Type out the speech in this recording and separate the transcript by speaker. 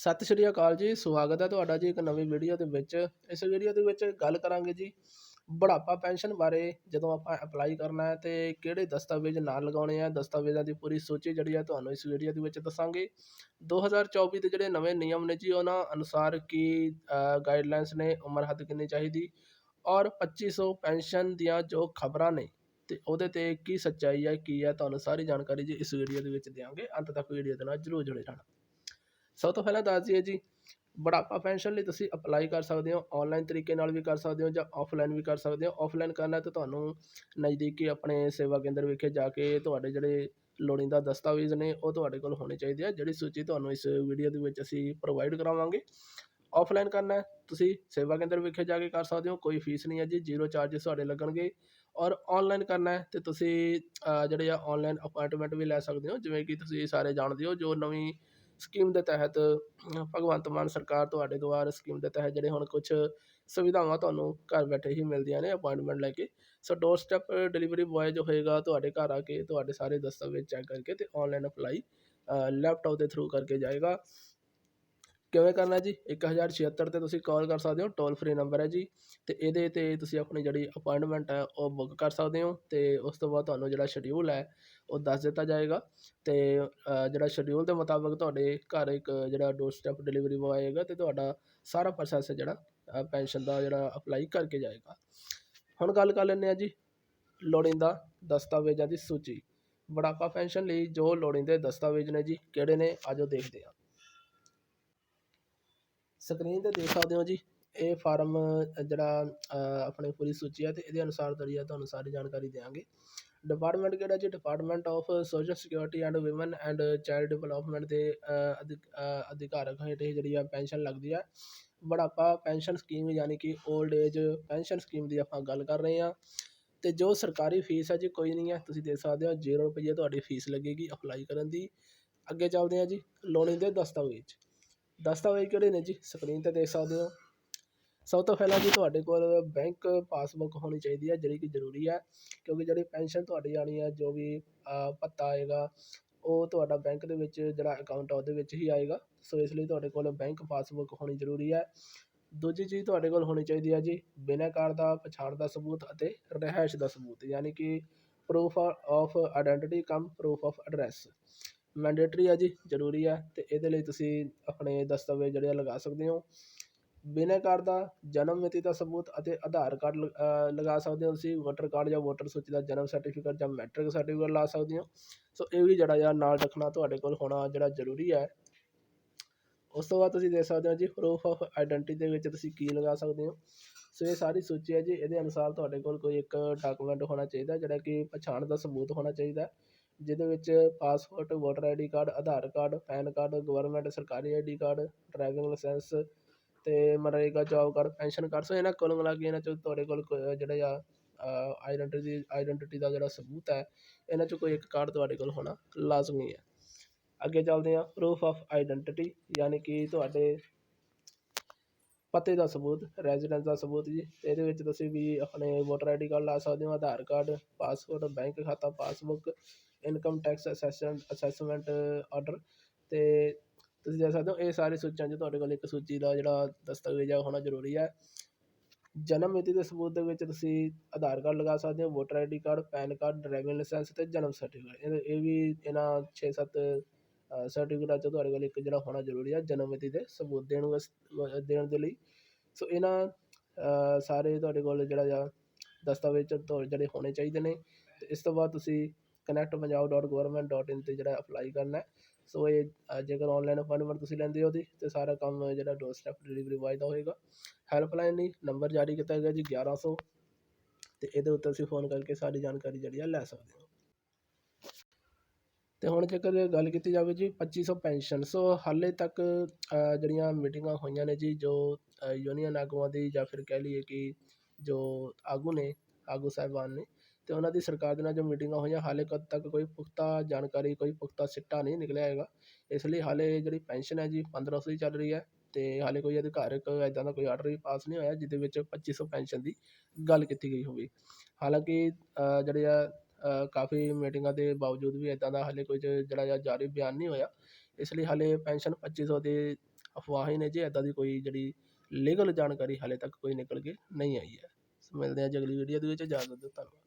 Speaker 1: ਸਤਿ ਸ਼੍ਰੀ ਅਕਾਲ ਜੀ, ਸਵਾਗਤ ਹੈ ਤੁਹਾਡਾ ਜੀ ਇੱਕ ਨਵੀਂ ਵੀਡੀਓ ਦੇ ਵਿੱਚ। ਇਸ ਵੀਡੀਓ ਦੇ ਵਿੱਚ ਗੱਲ ਕਰਾਂਗੇ ਜੀ ਬੁਢਾਪਾ ਪੈਨਸ਼ਨ ਬਾਰੇ, ਜਦੋਂ ਆਪਾਂ ਅਪਲਾਈ ਕਰਨਾ ਹੈ ਤੇ ਕਿਹੜੇ ਦਸਤਾਵੇਜ਼ ਨਾਲ ਲਗਾਉਣੇ ਆ, ਦਸਤਾਵੇਜ਼ਾਂ ਦੀ ਪੂਰੀ ਸੂਚੀ ਜਿਹੜੀ ਆ ਤੁਹਾਨੂੰ ਇਸ ਵੀਡੀਓ ਦੇ ਵਿੱਚ ਦੱਸਾਂਗੇ। 2024 ਦੇ ਜਿਹੜੇ ਨਵੇਂ ਨਿਯਮ ਨੇ ਜੀ, ਉਹਨਾਂ ਅਨੁਸਾਰ ਕੀ ਗਾਈਡਲਾਈਨਸ ਨੇ, ਉਮਰ ਹੱਦ ਕਿੰਨੀ ਚਾਹੀਦੀ ਔਰ 2500 ਪੈਨਸ਼ਨ ਦੀਆਂ ਜੋ ਖਬਰਾਂ ਨੇ ਤੇ ਉਹਦੇ ਤੇ ਕੀ ਸੱਚਾਈ ਹੈ ਕੀ ਹੈ ਤੁਹਾਨੂੰ ਸਾਰੀ ਜਾਣਕਾਰੀ ਜੀ ਇਸ ਵੀਡੀਓ ਦੇ ਵਿੱਚ ਦਿਆਂਗੇ। ਅੰਤ ਤੱਕ ਵੀਡੀਓ ਦੇ ਨਾਲ ਜਰੂਰ ਜੁੜੇ ਰਹਿਣਾ। ਸਭ ਤੋਂ ਪਹਿਲਾਂ ਦੱਸ ਦਈਏ ਜੀ, ਬੁਢਾਪਾ ਪੈਨਸ਼ਨ ਲਈ ਤੁਸੀਂ ਅਪਲਾਈ ਕਰ ਸਕਦੇ ਹੋ ਆਨਲਾਈਨ ਤਰੀਕੇ ਨਾਲ ਵੀ ਕਰ ਸਕਦੇ ਹੋ ਜਾਂ ਆਫਲਾਈਨ ਵੀ ਕਰ ਸਕਦੇ ਹੋ। ਆਫਲਾਈਨ ਕਰਨਾ ਤਾਂ ਤੁਹਾਨੂੰ ਨਜ਼ਦੀਕੀ ਆਪਣੇ ਸੇਵਾ ਕੇਂਦਰ ਵਿਖੇ ਜਾ ਕੇ ਤੁਹਾਡੇ ਜਿਹੜੇ ਲੋੜੀਂਦਾ ਦਸਤਾਵੇਜ਼ ਨੇ, ਉਹ ਤੁਹਾਡੇ ਕੋਲ ਹੋਣੇ ਚਾਹੀਦੇ ਆ, ਜਿਹੜੀ ਸੂਚੀ ਤੁਹਾਨੂੰ ਇਸ ਵੀਡੀਓ ਦੇ ਵਿੱਚ ਅਸੀਂ ਪ੍ਰੋਵਾਈਡ ਕਰਾਵਾਂਗੇ। ਆਫਲਾਈਨ ਕਰਨਾ ਹੈ, ਤੁਸੀਂ ਸੇਵਾ ਕੇਂਦਰ ਵਿਖੇ ਜਾ ਕੇ ਕਰ ਸਕਦੇ ਹੋ, ਕੋਈ ਫੀਸ ਨਹੀਂ ਹੈ ਜੀ ਜ਼ੀਰੋ ਚਾਰजेस ਤੁਹਾਡੇ ਲੱਗਣਗੇ। ਔਰ ਆਨਲਾਈਨ ਕਰਨਾ ਹੈ, ਤੇ ਤੁਸੀਂ ਜਿਹੜੇ ਆ ਆਨਲਾਈਨ ਅਪਾਇੰਟਮੈਂਟ ਵੀ ਲੈ ਸਕਦੇ ਹੋ, ਜਿਵੇਂ ਕਿ ਤੁਸੀਂ ਸਾਰੇ ਜਾਣਦੇ ਹੋ ਜੋ ਨਵੀਂ ਸਕੀਮ ਦੇ ਤਹਿਤ, ਭਗਵੰਤ ਮਾਨ ਸਰਕਾਰ ਤੁਹਾਡੇ ਦੁਆਰ ਸਕੀਮ ਦੇ ਤਹਿਤ ਜਿਹੜੇ ਹੁਣ ਕੁਛ ਸੁਵਿਧਾਵਾਂ ਤੁਹਾਨੂੰ ਘਰ ਬੈਠੇ ਹੀ ਮਿਲਦੀਆਂ ਨੇ ਅਪੁਆਇੰਟਮੈਂਟ ਲੈ ਕੇ। So door step delivery boy ਜੋ ਹੋਏਗਾ, ਤੁਹਾਡੇ ਘਰ ਆ ਕੇ ਤੁਹਾਡੇ ਸਾਰੇ ਦਸਤਾਵੇਜ਼ ਚੈੱਕ ਕਰਕੇ ਅਤੇ ਔਨਲਾਈਨ ਅਪਲਾਈ ਲੈਪਟੋਪ ਦੇ ਥਰੂ ਕਰਕੇ ਜਾਏਗਾ। ਕਿਵੇਂ ਕਰਨਾ ਜੀ? 1076 ਤੇ ਤੁਸੀਂ ਕਾਲ ਕਰ ਸਕਦੇ ਹੋ ਟੋਲ ਫ੍ਰੀ ਨੰਬਰ ਹੈ ਜੀ। ਤੇ ਇਹਦੇ ਤੇ ਤੁਸੀਂ ਆਪਣੀ ਜਿਹੜੀ ਅਪਾਇੰਟਮੈਂਟ ਹੈ, ਉਹ ਬੁੱਕ ਕਰ ਸਕਦੇ ਹੋ। ਤੇ ਉਸ ਤੋਂ ਬਾਅਦ ਤੁਹਾਨੂੰ ਜਿਹੜਾ ਸ਼ਡਿਊਲ ਹੈ, ਉਹ ਦੱਸ ਦਿੱਤਾ ਜਾਏਗਾ। ਤੇ ਜਿਹੜਾ ਸ਼ਡਿਊਲ ਦੇ ਮੁਤਾਬਕ ਤੁਹਾਡੇ ਘਰ ਇੱਕ ਜਿਹੜਾ ਡੋਰ ਸਟੈਪ ਡਿਲੀਵਰੀ ਬॉय ਆਏਗਾ ਤੇ ਤੁਹਾਡਾ ਸਾਰਾ ਪ੍ਰੋਸੈਸ ਹੈ ਜਿਹੜਾ ਪੈਨਸ਼ਨ ਦਾ ਜਿਹੜਾ ਅਪਲਾਈ ਕਰਕੇ ਜਾਏਗਾ। ਹੁਣ ਗੱਲ ਕਰ ਲੈਂਦੇ ਆ ਜੀ, ਲੋੜੀਂਦਾ ਦਸਤਾਵੇਜ਼ਾਂ ਦੀ ਸੂਚੀ। ਬੁਢਾਪਾ ਪੈਨਸ਼ਨ ਲਈ ਜੋ ਲੋੜੀਂਦੇ ਦਸਤਾਵੇਜ਼ ਨੇ ਜੀ, ਕਿਹੜੇ ਨੇ? ਆਜੋ ਦੇਖਦੇ ਹਾਂ। ਸਕਰੀਨ ਤੇ ਦੇਖ ਸਕਦੇ ਹੋ ਜੀ ਇਹ ਫਾਰਮ ਜਿਹੜਾ ਅ, ਆਪਣੀ ਪੂਰੀ ਸੂਚੀ ਹੈ ਅਤੇ ਇਹਦੇ ਅਨੁਸਾਰ ਜਿਹੜੀ ਆ ਤੁਹਾਨੂੰ ਸਾਰੀ ਜਾਣਕਾਰੀ ਦਿਆਂਗੇ। ਡਿਪਾਰਟਮੈਂਟ ਕਿਹੜਾ ਜੀ? Department of social security and women and child development ਦੇ ਅ, ਅਧਿਕਾਰਕ ਹੇਠ ਇਹ ਜਿਹੜੀ ਆ ਪੈਨਸ਼ਨ ਲੱਗਦੀ ਆ। ਬੁਢਾਪਾ ਪੈਨਸ਼ਨ ਸਕੀਮ ਯਾਨੀ ਕਿ 올ਡ ਏਜ ਪੈਨਸ਼ਨ ਸਕੀਮ ਦੀ ਆਪਾਂ ਗੱਲ ਕਰ ਰਹੇ ਹਾਂ ਅਤੇ ਜੋ ਸਰਕਾਰੀ ਫੀਸ ਹੈ ਜੀ ਕੋਈ ਨਹੀਂ ਹੈ ਤੁਸੀਂ ਦੇਖ ਸਕਦੇ ਹੋ ਜ਼ੀਰੋ ਰੁਪਈਏ ਤੁਹਾਡੀ ਫੀਸ ਲੱਗੇਗੀ ਅਪਲਾਈ ਕਰਨ ਦੀ। ਅੱਗੇ ਚੱਲਦੇ ਹਾਂ ਜੀ ਲੋੜੀਂਦੇ ਦਸਤਾਵੇਜ਼। ਦਸਤਾਵੇਜ਼ ਕਿਹੜੇ ਨੇ ਜੀ? ਸਕਰੀਨ ਤੇ ਦੇਖ ਸਕਦੇ ਹੋ। ਸਭ ਤੋਂ ਪਹਿਲਾਂ ਜੀ ਤੁਹਾਡੇ ਕੋਲ ਬੈਂਕ ਪਾਸਬੁੱਕ ਹੋਣੀ ਚਾਹੀਦੀ ਹੈ, ਜਿਹੜੀ ਕਿ ਜ਼ਰੂਰੀ ਹੈ, ਕਿਉਂਕਿ ਜਿਹੜੀ ਪੈਨਸ਼ਨ ਤੁਹਾਡੀ ਆਉਣੀ ਹੈ, ਜੋ ਵੀ ਭੱਤਾ ਆਏਗਾ, ਉਹ ਤੁਹਾਡਾ ਬੈਂਕ ਦੇ ਵਿੱਚ ਜਿਹੜਾ ਅਕਾਊਂਟ ਆ, ਉਹਦੇ ਵਿੱਚ ਹੀ ਆਏਗਾ। ਸੋ ਇਸ ਲਈ ਤੁਹਾਡੇ ਕੋਲ ਬੈਂਕ ਪਾਸਬੁੱਕ ਹੋਣੀ ਜ਼ਰੂਰੀ ਹੈ। ਦੂਜੀ ਚੀਜ਼ ਤੁਹਾਡੇ ਕੋਲ ਹੋਣੀ ਚਾਹੀਦੀ ਹੈ ਜੀ ਬਿਨੈਕਾਰ ਦਾ ਪਛਾਣ ਦਾ ਸਬੂਤ ਅਤੇ ਰਿਹਾਇਸ਼ ਦਾ ਸਬੂਤ, ਯਾਨੀ ਕਿ proof of identity cum proof of address mandatory ਆ ਜੀ, ਜ਼ਰੂਰੀ ਹੈ ਅਤੇ ਇਹਦੇ ਲਈ ਤੁਸੀਂ ਆਪਣੇ ਦਸਤਾਵੇਜ਼ ਜਿਹੜੇ ਆ ਲਗਾ ਸਕਦੇ ਹੋ। ਬਿਨੈਕਾਰ ਦਾ ਜਨਮ ਮਿਤੀ ਦਾ ਸਬੂਤ ਅਤੇ ਆਧਾਰ ਕਾਰਡ ਲ- ਲਗਾ ਸਕਦੇ ਹੋ ਤੁਸੀਂ, ਵੋਟਰ ਕਾਰਡ ਜਾਂ ਵੋਟਰ ਸੂਚੀ ਦਾ ਜਨਮ ਸਰਟੀਫਿਕੇਟ ਜਾਂ ਮੈਟ੍ਰਿਕ ਸਰਟੀਫਿਕੇਟ ਲਾ ਸਕਦੇ ਹੋ। ਸੋ ਇਹ ਵੀ ਜਿਹੜਾ ਆ ਨਾਲ ਰੱਖਣਾ ਤੁਹਾਡੇ ਕੋਲ ਹੋਣਾ ਜਿਹੜਾ ਜ਼ਰੂਰੀ ਹੈ ਉਸ ਤੋਂ ਬਾਅਦ ਤੁਸੀਂ ਦੇਖ ਸਕਦੇ ਹੋ ਜੀ ਪ੍ਰੂਫ ਆਫ ਆਇਡੈਂਟੀ ਦੇ ਵਿੱਚ ਤੁਸੀਂ ਕੀ ਲਗਾ ਸਕਦੇ ਹੋ। ਸੋ ਇਹ ਸਾਰੀ ਸੂਚੀ ਹੈ ਜੀ, ਇਹਦੇ ਅਨੁਸਾਰ ਤੁਹਾਡੇ ਕੋਲ ਕੋਈ ਇੱਕ ਡਾਕੂਮੈਂਟ ਹੋਣਾ ਚਾਹੀਦਾ, ਜਿਹੜਾ ਕਿ ਪਛਾਣ ਦਾ ਸਬੂਤ ਹੋਣਾ ਚਾਹੀਦਾ। ਜਿਹਦੇ ਵਿੱਚ passport, voter I D card, Aadhaar card, PAN card government ਸਰਕਾਰੀ I D card driving licence ਅਤੇ MNREGA job card pension card so ਇਹਨਾਂ ਕੋਲ ਮਿਲਾ ਕੇ ਇਹਨਾਂ ਚੋਂ ਤੁਹਾਡੇ ਕੋਲ ਕੋਈ ਜਿਹੜੇ ਆ ਆਇਡੈਂਟੀ ਆਇਡੈਂਟੀ ਦਾ ਜਿਹੜਾ ਸਬੂਤ ਹੈ, ਇਹਨਾਂ ਚੋਂ ਕੋਈ ਇੱਕ ਕਾਰਡ ਤੁਹਾਡੇ ਕੋਲ ਹੋਣਾ ਲਾਜ਼ਮੀ ਹੈ। ਅੱਗੇ ਚੱਲਦੇ ਹਾਂ ਪ੍ਰੂਫ ਆਫ ਆਇਡੈਂਟੀਟੀ ਯਾਨੀ ਕਿ ਤੁਹਾਡੇ ਪਤੇ ਦਾ ਸਬੂਤ ਰੈਜ਼ੀਡੈਂਸ ਦਾ ਸਬੂਤ ਜੀ। ਇਹਦੇ ਵਿੱਚ ਤੁਸੀਂ ਵੀ ਆਪਣੇ ਵੋਟਰ ਆਈਡੀ ਕਾਰਡ ਲਾ ਸਕਦੇ ਹੋ, ਆਧਾਰ ਕਾਰਡ, ਪਾਸਪੋਰਟ ਬੈਂਕ ਖਾਤਾ passbook income tax assessment assessment order ਅਤੇ ਤੁਸੀਂ ਦੇਖ ਸਕਦੇ ਹੋ, ਇਹ ਸਾਰੇ ਸੂਚੀਆਂ 'ਚ ਤੁਹਾਡੇ ਕੋਲ ਇੱਕ ਸੂਚੀ ਦਾ ਜਿਹੜਾ ਦਸਤਾਵੇਜ਼ ਆ ਹੋਣਾ ਜ਼ਰੂਰੀ ਹੈ ਜਨਮ ਮਿਤੀ ਦੇ ਸਬੂਤ ਦੇ ਵਿੱਚ ਤੁਸੀਂ ਆਧਾਰ ਕਾਰਡ ਲਗਾ ਸਕਦੇ ਹੋ voter I D card, PAN card driving licence ਅਤੇ ਜਨਮ ਸਰਟੀਫਿਕੇਟ ਇਹ ਇਹ ਵੀ ਇਹਨਾਂ 6-7 ਸਰਟੀਫਿਕੇਟਾਂ 'ਚੋਂ ਤੁਹਾਡੇ ਕੋਲ ਇੱਕ ਜਿਹੜਾ ਹੋਣਾ ਜ਼ਰੂਰੀ ਹੈ ਜਨਮ ਮਿਤੀ ਦੇ ਸਬੂਤ ਦੇਣ ਵਾਸ, ਦੇਣ ਦੇ ਲਈ। ਸੋ ਇਹਨਾਂ ਸਾਰੇ ਤੁਹਾਡੇ ਕੋਲ ਜਿਹੜਾ ਆ, ਦਸਤਾਵੇਜ਼ ਤੁਹਾ- ਜਿਹੜੇ ਹੋਣੇ ਚਾਹੀਦੇ ਨੇ। ਅਤੇ ਇਸ ਤੋਂ ਬਾਅਦ ਤੁਸੀਂ connectpunjab.government.in ਤੇ ਜਿਹੜਾ ਅਪਲਾਈ ਕਰਨਾ ਹੈ। ਸੋ ਇਹ ਅ, ਜੇਕਰ ਆਨਲਾਈਨ ਅਪਾਇੰਟਮੈਂਟ ਤੁਸੀਂ ਲੈਂਦੇ ਹੋ ਉਹਦੀ ਤੇ ਸਾਰਾ ਕੰਮ ਜਿਹੜਾ ਡੋਰ ਸਟੈਪ ਡਿਲੀਵਰੀ ਬॉय ਦਾ ਹੋਏਗਾ। ਹੈਲਪਲਾਈਨ ਲਈ ਨੰਬਰ ਜਾਰੀ ਕੀਤਾ ਗਿਆ ਜੀ 1100 ਤੇ ਇਹਦੇ ਉੱਤੇ ਤੁਸੀਂ ਫੋਨ ਕਰਕੇ ਸਾਰੀ ਜਾਣਕਾਰੀ ਜਿਹੜੀ ਆ ਲੈ ਸਕਦੇ ਹੋ। ਤੇ ਹੁਣ ਜੇਕਰ ਗੱਲ ਕੀਤੀ ਜਾਵੇ ਜੀ 2500 ਪੈਨਸ਼ਨ ਸੋ ਹਾਲੇ ਤੱਕ ਅ, ਜਿਹੜੀਆਂ ਮੀਟਿੰਗਾਂ ਹੋਈਆਂ ਨੇ ਜੀ ਜੋ ਯੂਨੀਅਨ ਆਗੂਆਂ ਦੀ ਜਾਂ ਫਿਰ ਕਹਿ ਲਈਏ ਕਿ ਜੋ ਆਗੂ ਨੇ ਆਗੂ ਸਾਹਿਬਾਨ ਨੇ ਅਤੇ ਉਹਨਾਂ ਦੀ ਸਰਕਾਰ ਦੇ ਨਾਲ ਜੋ ਮੀਟਿੰਗਾਂ ਹੋਈਆਂ, ਹਾਲੇ ਕਦ ਤੱਕ ਕੋਈ ਪੁਖਤਾ ਜਾਣਕਾਰੀ, ਕੋਈ ਪੁਖਤਾ ਸਿੱਟਾ ਨਹੀਂ ਨਿਕਲਿਆ ਹੈਗਾ। ਇਸ ਲਈ ਹਾਲੇ ਜਿਹੜੀ ਪੈਨਸ਼ਨ ਹੈ ਜੀ 1500 ਹੀ ਚੱਲ ਰਹੀ ਹੈ ਅਤੇ ਹਾਲੇ ਕੋਈ ਅਧਿਕਾਰਕ ਇੱਦਾਂ ਦਾ ਕੋਈ ਆਰਡਰ ਵੀ ਪਾਸ ਨਹੀਂ ਹੋਇਆ, ਜਿਹਦੇ ਵਿੱਚ ਪੱਚੀ ਸੌ ਪੈਨਸ਼ਨ ਦੀ ਗੱਲ ਕੀਤੀ ਗਈ ਹੋਵੇ। ਹਾਲਾਂਕਿ ਜਿਹੜੇ ਆ ਕਾਫੀ ਮੀਟਿੰਗਾਂ ਦੇ ਬਾਵਜੂਦ ਵੀ ਇੱਦਾਂ ਦਾ ਹਾਲੇ ਕੋਈ ਜਿਹੜਾ ਆ ਜਾਰੀ ਬਿਆਨ ਨਹੀਂ ਹੋਇਆ। ਇਸ ਲਈ ਹਾਲੇ ਪੈਨਸ਼ਨ 2500 ਦੇ ਅਫਵਾਹ ਹੀ ਨੇ ਜੀ ਇੱਦਾਂ ਦੀ ਕੋਈ ਜਿਹੜੀ ਲੀਗਲ ਜਾਣਕਾਰੀ ਹਾਲੇ ਤੱਕ ਕੋਈ ਨਿਕਲ ਕੇ ਨਹੀਂ ਆਈ ਹੈ। ਸੋ ਮਿਲਦੇ ਹਾਂ ਜੀ ਅਗਲੀ ਵੀਡੀਓ ਦੇ ਵਿੱਚ, ਇਜਾਜ਼ਤ ਦਿਓ, ਧੰਨਵਾਦ।